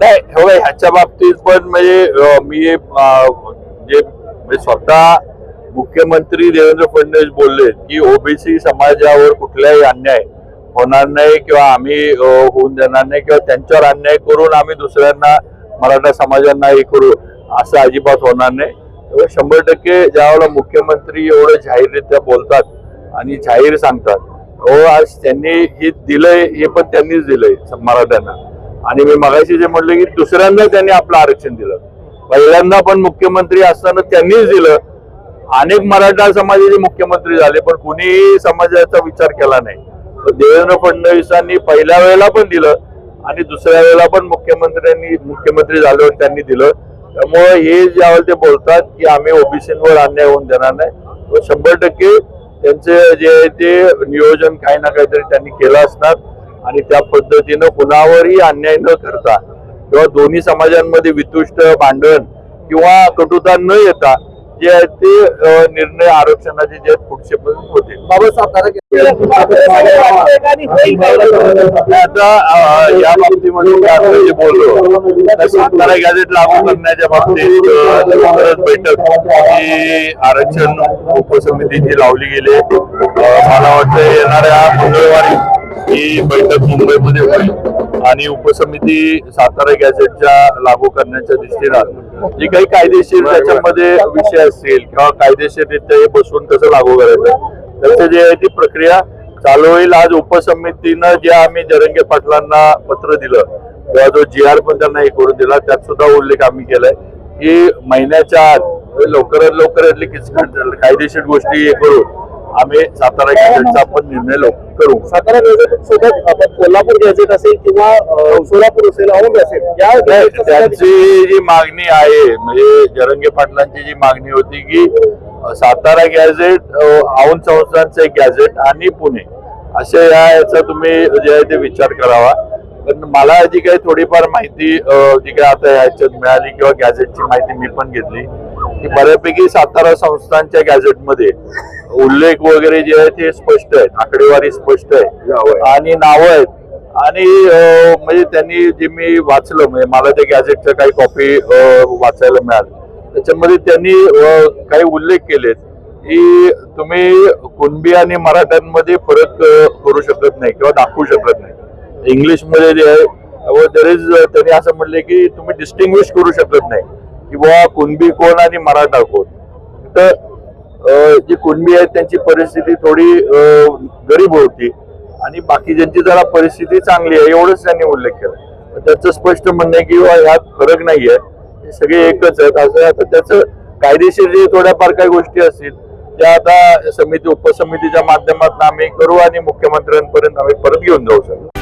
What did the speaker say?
नाही हो ह्याच्या बाबतीत पण म्हणजे मी जे म्हणजे स्वतः मुख्यमंत्री देवेंद्र फडणवीस बोलले की ओबीसी समाजावर कुठलाही अन्याय होणार नाही किंवा आम्ही होऊन देणार नाही किंवा त्यांच्यावर अन्याय करून आम्ही दुसऱ्यांना मराठा समाजांना हे करू असं अजिबात होणार नाही. त्यामुळे शंभर टक्के ज्यावेळेला मुख्यमंत्री एवढं जाहीररित्या बोलतात आणि जाहीर सांगतात हो आज त्यांनी हे दिलंय हे पण त्यांनीच दिलंय मराठ्यांना. आणि मी मगाशी जे म्हटलं की दुसऱ्यांदा त्यांनी आपलं आरक्षण दिलं. पहिल्यांदा पण मुख्यमंत्री असताना त्यांनीच दिलं. अनेक मराठा समाजाचे मुख्यमंत्री झाले पण कुणीही समाजाचा विचार केला नाही. देवेंद्र फडणवीसांनी पहिल्या वेळेला पण दिलं आणि दुसऱ्या वेळेला पण मुख्यमंत्र्यांनी मुख्यमंत्री झाल्यावर त्यांनी दिलं. त्यामुळे हे ज्यावेळेला ते बोलतात की आम्ही ओबीसीवर अन्याय होऊन देणार नाही शंभर टक्के त्यांचे जे आहे ते नियोजन काही ना काहीतरी त्यांनी केलं असणार. आणि त्या पद्धतीनं कुणावरही अन्याय न करता किंवा दोन्ही समाजांमध्ये वितुष्ट भांडण किंवा कटुता न येता जे आहे ते निर्णय आरक्षणाचे जे आहेत पुढचे पर्यंत होते. आता या बाबतीमध्ये मी जे बोललो. सातारा गॅझेट लागू करण्याच्या बाबतीत लवकरच बैठक ही आरक्षण उपसमितीची लावली गेली. मला वाटतं येणाऱ्या मंगळवारी ही बैठक मुंबईमध्ये होईल आणि उपसमिती सातारा गॅझेटच्या लागू करण्याच्या दृष्टीनं जे काही कायदेशीर त्याच्यामध्ये विषय असतील किंवा कायदेशीररित्या हे बसवून कसं लागू करायचं त्याचं जे आहे ती प्रक्रिया चालू होईल. आज उपसमितीनं जे आम्ही जरंगे पाटलांना पत्र दिलं किंवा जो जी आर पण त्यांना हे करून दिला त्यात सुद्धा उल्लेख आम्ही केलाय की महिन्याच्या आत लवकरात लवकर यातली किचकट कायदेशीर गोष्टी हे करून आम्ही सातारा गॅजेटचा आपण निर्णय करू. सातारा गॅझेट सोबत आपण कोल्हापूर गॅझेट असेल किंवा अं, सोलापूर असेल औंध असेल या त्यांची जी मागणी आहे म्हणजे जरंगे पाटलांची जी मागणी होती की सातारा गॅझेट अ, औंध संस्थांचं एक गॅझेट आणि पुणे. असे या याचा तुम्ही जे आहे ते विचार करावा. पण मला जी काही थोडीफार माहिती जी काही आता याच्यात मिळाली किंवा गॅझेटची माहिती मी पण घेतली. की बऱ्यापैकी सातारा संस्थांच्या गॅझेटमध्ये उल्लेख वगैरे जे आहे ते स्पष्ट आहेत. आकडेवारी स्पष्ट आहे आणि नावं आहेत. आणि म्हणजे त्यांनी जे मी वाचलं म्हणजे मला त्या गॅझेटच्या काही कॉपी वाचायला मिळाल. त्याच्यामध्ये त्यांनी काही उल्लेख केलेत की तुम्ही कुणबी आणि मराठ्यांमध्ये फरक करू शकत नाही किंवा दाखवू शकत नाही. इंग्लिशमध्ये जे आहे दर इज त्यांनी असं म्हणले की तुम्ही डिस्टिंग्विश करू शकत नाही. किंवा कुणबी कोण आणि मराठा कोण? तर जी कुणबी आहेत त्यांची परिस्थिती थोडी गरीब होती. आणि बाकी ज्यांची जरा परिस्थिती चांगली आहे एवढंच त्यांनी उल्लेख केला. त्याचं स्पष्ट म्हणणं आहे की ह्यात फरक आहे हे सगळे एकच आहेत. असं आता त्याचं कायदेशीर जे थोड्याफार काही गोष्टी असतील त्या आता समिती उपसमितीच्या माध्यमातून आम्ही करू आणि मुख्यमंत्र्यांपर्यंत आम्ही परत घेऊन जाऊ शकतो.